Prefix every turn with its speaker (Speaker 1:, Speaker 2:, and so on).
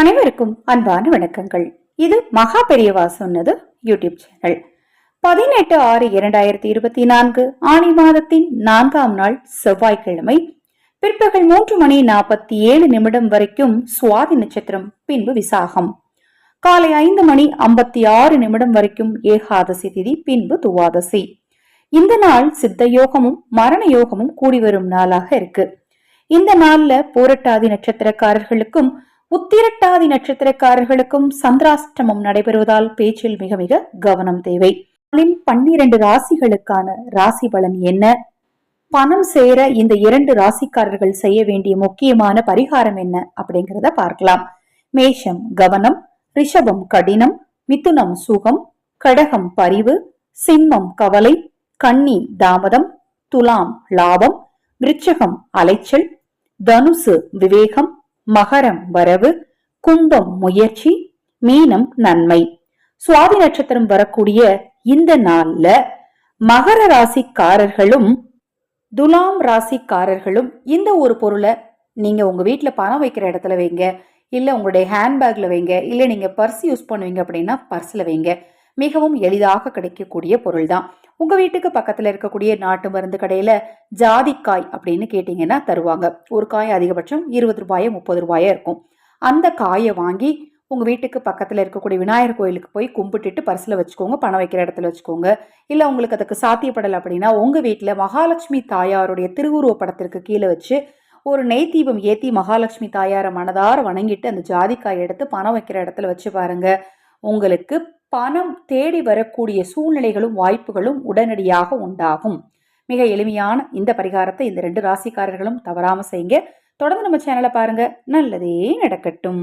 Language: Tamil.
Speaker 1: அனைவருக்கும் அன்பான வணக்கங்கள். இது மகா பெரியவா சொன்னது யூடியூப் சேனல். பதினெட்டு ஆறு இரண்டாயிரத்தி இருபத்தி நான்கு ஆணி மாதத்தின் நான்காம் நாள் செவ்வாய்க்கிழமை பிற்பகல் மூன்று மணி நாற்பத்தி ஏழு நிமிடம் வரைக்கும் சுவாதி நட்சத்திரம் பின்பு விசாகம். காலை ஐந்து மணி ஐம்பத்தி ஆறு நிமிடம் வரைக்கும் ஏகாதசி திதி பின்பு துவாதசி. இந்த நாள் சித்த யோகமும் மரண யோகமும் கூடி வரும் நாளாக இருக்கு. இந்த நாள்ல பூரட்டாதி நட்சத்திரக்காரர்களுக்கும் உத்திரட்டாதி நட்சத்திரக்காரர்களுக்கும் சந்திராஷ்டமம் நடைபெறுவதால் பேச்சில் மிக மிக கவனம் தேவை. பன்னிரண்டு ராசிகளுக்கான ராசி பலன் என்ன? பணம் சேர இந்த இரண்டு ராசிக்காரர்கள் செய்ய வேண்டிய முக்கியமான பரிகாரம் என்ன அப்படிங்கிறத பார்க்கலாம். மேஷம் கவனம் ரிஷபம் கடினம் மிதுனம் சுகம் கடகம் பரிவு சிம்மம் கவலை கன்னி தாமதம் துலாம் லாபம் விருச்சகம் அலைச்சல் தனுசு விவேகம் மகரம் வரவு கும்பம் முயற்சி மீனம் நன்மை. சுவாதி நட்சத்திரம் வரக்கூடிய இந்த நாள்ல மகர ராசிக்காரர்களும் துலாம் ராசிக்காரர்களும் இந்த ஒரு பொருளை நீங்க உங்க வீட்டில் பணம் வைக்கிற இடத்துல வைங்க. இல்லை உங்களுடைய ஹேண்ட்பேக்ல வைங்க. இல்லை நீங்க பர்ஸ் யூஸ் பண்ணுவீங்க அப்படின்னா பர்ஸில் வைங்க. மிகவும் எளிதாக கிடைக்கக்கூடிய பொருள் தான் உங்க வீட்டுக்கு பக்கத்துல இருக்கக்கூடிய நாட்டு மருந்து கடையில ஜாதிக்காய் அப்படின்னு கேட்டீங்கன்னா தருவாங்க. ஒரு காய் அதிகபட்சம் இருபது ரூபாயோ முப்பது ரூபாயோ இருக்கும். அந்த காயை வாங்கி உங்க வீட்டுக்கு பக்கத்துல இருக்கக்கூடிய விநாயகர் கோயிலுக்கு போய் கும்பிட்டுட்டு பரிசில் வச்சுக்கோங்க பணம் வைக்கிற இடத்துல வச்சுக்கோங்க. இல்ல உங்களுக்கு அதுக்கு சாத்தியப்படலை அப்படின்னா உங்க வீட்டுல மகாலட்சுமி தாயாருடைய திருவுருவ படத்திற்கு கீழே வச்சு ஒரு நெய் தீபம் ஏத்தி மகாலட்சுமி தாயாரை மனதார வணங்கிட்டு அந்த ஜாதிக்காய் எடுத்து பணம் வைக்கிற இடத்துல வச்சு பாருங்க. உங்களுக்கு பணம் தேடி வரக்கூடிய சூழ்நிலைகளும் வாய்ப்புகளும் உடனடியாக உண்டாகும். மிக எளிமையான இந்த பரிகாரத்தை இந்த ரெண்டு ராசிக்காரர்களும் தவறாமல் செய்யுங்க. தொடர்ந்து நம்ம சேனலை பாருங்க. நல்லதே நடக்கட்டும்.